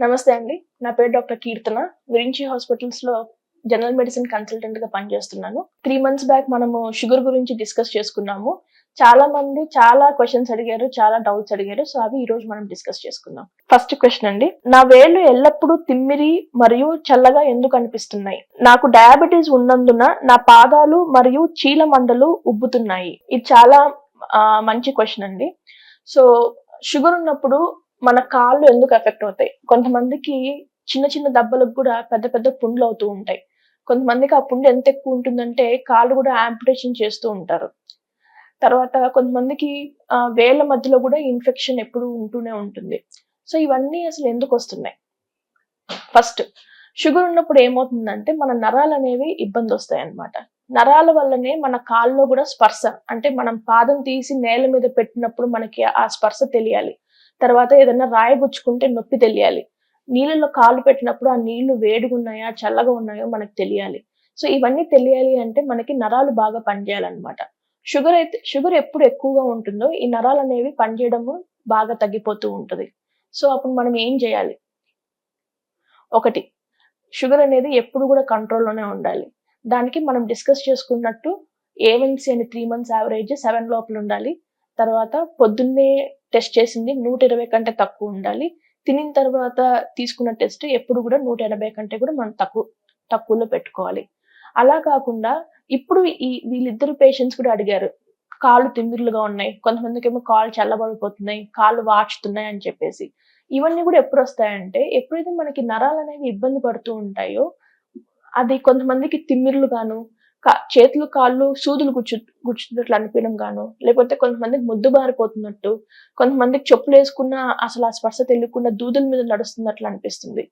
నమస్తే అండి. నా పేరు డాక్టర్ కీర్తన. విరించి హాస్పిటల్స్లో జనరల్ మెడిసిన్ కన్సల్టెంట్గా పనిచేస్తున్నాను. త్రీ మంత్స్ బ్యాక్ మనము షుగర్ గురించి డిస్కస్ చేసుకున్నాము. చాలా మంది చాలా క్వశ్చన్స్ అడిగారు చాలా డౌట్స్ అడిగారు. సో అవి ఈ రోజు మనం డిస్కస్ చేసుకుందాం. ఫస్ట్ క్వశ్చన్ అండి. నా వేళ్ళు ఎల్లప్పుడూ తిమ్మిరి మరియు చల్లగా ఎందుకు అనిపిస్తున్నాయి? నాకు డయాబెటీస్ ఉన్నందున నా పాదాలు మరియు చీల మండలు ఉబ్బుతున్నాయి. ఇది చాలా మంచి క్వశ్చన్ అండి. సో షుగర్ ఉన్నప్పుడు మన కాళ్ళు ఎందుకు ఎఫెక్ట్ అవుతాయి? కొంతమందికి చిన్న చిన్న దెబ్బలకు కూడా పెద్ద పెద్ద పుండ్లు అవుతూ ఉంటాయి. కొంతమందికి ఆ పుండు ఎంత ఎక్కువ ఉంటుందంటే కాళ్ళు కూడా ఆంపిటేషన్ చేస్తూ ఉంటారు. తర్వాత కొంతమందికి వేళ్ళ మధ్యలో కూడా ఇన్ఫెక్షన్ ఎప్పుడు ఉంటూనే ఉంటుంది. సో ఇవన్నీ అసలు ఎందుకు వస్తున్నాయి? ఫస్ట్ షుగర్ ఉన్నప్పుడు ఏమవుతుందంటే మన నరాలు అనేవి ఇబ్బంది వస్తాయి అన్నమాట నరాల వల్లనే మన కాల్లో కూడా స్పర్శ అంటే మనం పాదం తీసి నేల మీద పెట్టినప్పుడు మనకి ఆ స్పర్శ తెలియాలి. తర్వాత ఏదైనా రాయబుచ్చుకుంటే నొప్పి తెలియాలి. నీళ్ళలో కాలు పెట్టినప్పుడు ఆ నీళ్ళు వేడిగా ఉన్నాయా చల్లగా ఉన్నాయో మనకు తెలియాలి. సో ఇవన్నీ తెలియాలి అంటే మనకి నరాలు బాగా పనిచేయాలన్నమాట. షుగర్ అయితే షుగర్ ఎప్పుడు ఎక్కువగా ఉంటుందో ఈ నరాలు అనేవి పనిచేయడము బాగా తగ్గిపోతూ ఉంటుంది. సో అప్పుడు మనం ఏం చేయాలి? ఒకటి షుగర్ అనేది ఎప్పుడు కూడా కంట్రోల్లోనే ఉండాలి. దానికి మనం డిస్కస్ చేసుకున్నట్టు ఏవెన్సీ అని త్రీ మంత్స్ యావరేజ్ సెవెన్ లోపల ఉండాలి. తర్వాత పొద్దున్నే టెస్ట్ చేసింది నూట ఇరవై కంటే తక్కువ ఉండాలి. తినిన తర్వాత తీసుకున్న టెస్ట్ ఎప్పుడు కూడా నూట ఎనభై కంటే కూడా మనం తక్కువ తక్కువలో పెట్టుకోవాలి. అలా కాకుండా ఇప్పుడు ఈ వీళ్ళిద్దరు పేషెంట్స్ కూడా అడిగారు కాళ్ళు తిమ్మిర్లుగా ఉన్నాయి కొంతమందికి ఏమో కాళ్ళు చల్లబడిపోతున్నాయి కాళ్ళు వాచుతున్నాయి అని చెప్పేసి. ఇవన్నీ కూడా ఎప్పుడు వస్తాయంటే ఎప్పుడైతే మనకి నరాలు అనేవి ఇబ్బంది పడుతూ ఉంటాయో అది కొంతమందికి తిమ్మిర్లు గాను చేతులు కాళ్ళు సూదులు గుచ్చు గుచ్చుతున్నట్లు అనిపించడం గాను లేకపోతే కొంతమందికి ముద్దు బారిపోతున్నట్టు కొంతమందికి చెప్పులు వేసుకున్న అసలు ఆ స్పర్శ తెలియకుండా దూదుల మీద నడుస్తున్నట్లు అనిపిస్తుంది.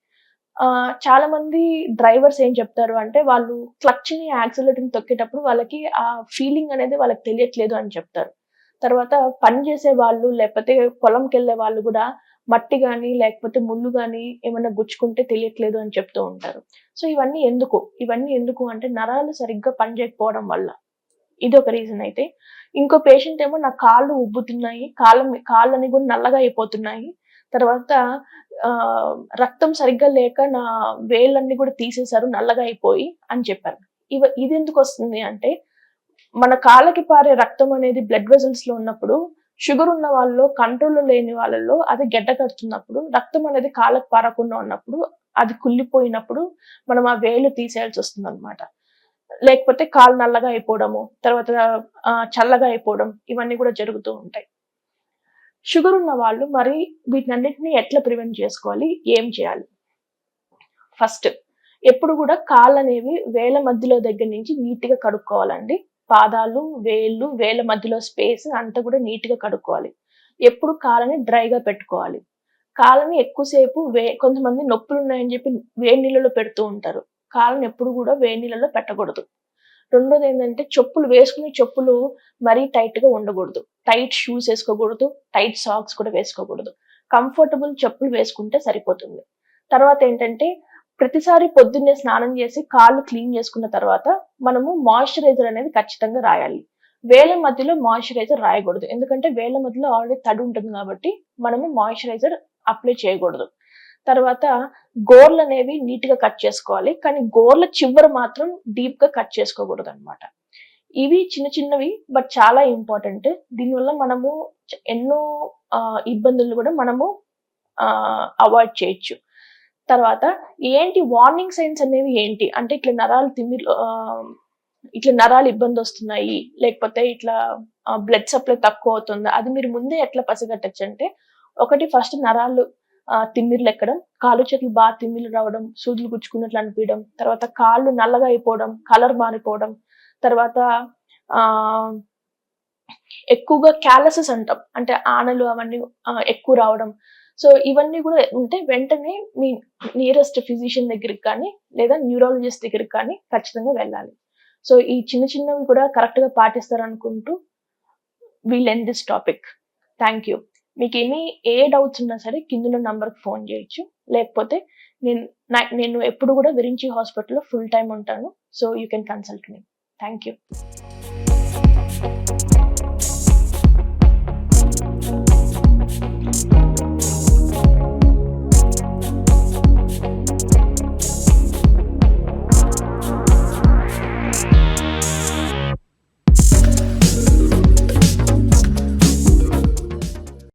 ఆ చాలా మంది డ్రైవర్స్ ఏం చెప్తారు అంటే వాళ్ళు క్లచ్ని యాక్సిలేటర్ తొక్కేటప్పుడు వాళ్ళకి ఆ ఫీలింగ్ అనేది వాళ్ళకి తెలియట్లేదు అని చెప్తారు. తర్వాత పని చేసే వాళ్ళు లేకపోతే పొలంకి వెళ్ళే వాళ్ళు కూడా మట్టి కానీ లేకపోతే ముళ్ళు కానీ ఏమైనా గుచ్చుకుంటే తెలియట్లేదు అని చెప్తూ ఉంటారు. సో ఇవన్నీ ఎందుకు? ఇవన్నీ ఎందుకు అంటే నరాలు సరిగ్గా పనిచేయకపోవడం వల్ల. ఇది ఒక రీజన్ అయితే. ఇంకో పేషెంట్ ఏమో నా కాళ్ళు ఉబ్బుతున్నాయి కాళ్ళ కాళ్ళని కూడా నల్లగా అయిపోతున్నాయి. తర్వాత రక్తం సరిగ్గా లేక నా వేళ్ళన్ని కూడా తీసేశారు నల్లగా అయిపోయి అని చెప్పారు. ఇవ ఇది ఎందుకు వస్తుంది అంటే మన కాళ్ళకి పారే రక్తం అనేది బ్లడ్ వెజల్స్లో ఉన్నప్పుడు షుగర్ ఉన్న వాళ్ళలో కంట్రోల్ లేని వాళ్ళలో అది గడ్డ కడుతున్నప్పుడు రక్తం అనేది కాళ్ళకు పారకుండా ఉన్నప్పుడు అది కుళ్ళిపోయినప్పుడు మనం ఆ వేలు తీసేయాల్సి వస్తుంది అనమాట లేకపోతే కాలు నల్లగా అయిపోవడము తర్వాత చల్లగా అయిపోవడం ఇవన్నీ కూడా జరుగుతూ ఉంటాయి. షుగర్ ఉన్న వాళ్ళు మరి వీటినన్నింటినీ ఎట్లా ప్రివెంట్ చేసుకోవాలి? ఏం చేయాలి? ఫస్ట్ ఎప్పుడు కూడా కాళ్ళు అనేవి వేల మధ్యలో దగ్గర నుంచి నీట్గా కడుక్కోవాలండి. పాదాలు వేళ్ళు వేల మధ్యలో స్పేస్ అంతా కూడా నీట్గా కడుక్కోవాలి. ఎప్పుడు కాళ్ళని డ్రైగా పెట్టుకోవాలి. కాళ్ళని ఎక్కువసేపు వే కొంతమంది నొప్పులు ఉన్నాయని చెప్పి వేడి నీళ్ళలో పెడుతూ ఉంటారు. కాళ్ళని ఎప్పుడు కూడా వేడి నీళ్ళలో పెట్టకూడదు. రెండోది ఏంటంటే చెప్పులు వేసుకునే చెప్పులు మరీ టైట్గా ఉండకూడదు. టైట్ షూస్ వేసుకోకూడదు టైట్ సాక్స్ కూడా వేసుకోకూడదు. కంఫర్టబుల్ చెప్పులు వేసుకుంటే సరిపోతుంది. తర్వాత ఏంటంటే ప్రతిసారి పొద్దున్నే స్నానం చేసి కాళ్ళు క్లీన్ చేసుకున్న తర్వాత మనము మాయిశ్చరైజర్ అనేది ఖచ్చితంగా రాయాలి. వేల మధ్యలో మాయిశ్చరైజర్ రాయకూడదు. ఎందుకంటే వేల మధ్యలో ఆల్రెడీ తడి ఉంటుంది కాబట్టి మనము మాయిశ్చరైజర్ అప్లై చేయకూడదు. తర్వాత గోర్లు అనేవి నీట్గా కట్ చేసుకోవాలి. కానీ గోర్ల చివర మాత్రం డీప్గా కట్ చేసుకోకూడదు అనమాట ఇవి చిన్న చిన్నవి బట్ చాలా ఇంపార్టెంట్ దీనివల్ల మనము ఎన్నో ఇబ్బందులు కూడా మనము అవాయిడ్ చేయొచ్చు. తర్వాత ఏంటి వార్నింగ్ సైన్స్ అనేవి ఏంటి? అంటే ఇట్లా నరాలు తిమ్మి ఇట్లా నరాలు ఇబ్బంది వస్తున్నాయి లేకపోతే ఇట్లా బ్లడ్ సప్లై తక్కువ అవుతుంది. అది మీరు ముందే ఎట్లా పసిగట్టచ్చు అంటే ఒకటి ఫస్ట్ నరాలు తిమ్మిర్లు ఎక్కడం కాళ్ళు చేతులు బాగా తిమ్మిర్లు రావడం సూదులు గుచ్చుకున్నట్లు అనిపించడం తర్వాత కాళ్ళు నల్లగా అయిపోవడం కలర్ మారిపోవడం తర్వాత ఆ ఎక్కువగా క్యాలసెస్ అంటాం. అంటే ఆనలు అవన్నీ ఎక్కువ రావడం సో ఇవన్నీ కూడా ఉంటే వెంటనే మీ నియరెస్ట్ ఫిజిషియన్ దగ్గరికి కానీ లేదా న్యూరాలజిస్ట్ దగ్గరికి కానీ ఖచ్చితంగా వెళ్ళాలి. సో ఈ చిన్న చిన్నవి కూడా కరెక్ట్గా పాటిస్తారనుకుంటూ పాటిస్తారు అనుకుంటూ దిస్ టాపిక్ థ్యాంక్ యూ మీకు ఎనీ ఏ డౌట్స్ ఉన్నా సరే కింద నంబర్కి ఫోన్ చేయొచ్చు. లేకపోతే నేను నేను ఎప్పుడు కూడా విరించి హాస్పిటల్లో ఫుల్ టైం ఉంటాను. So you can consult me thank you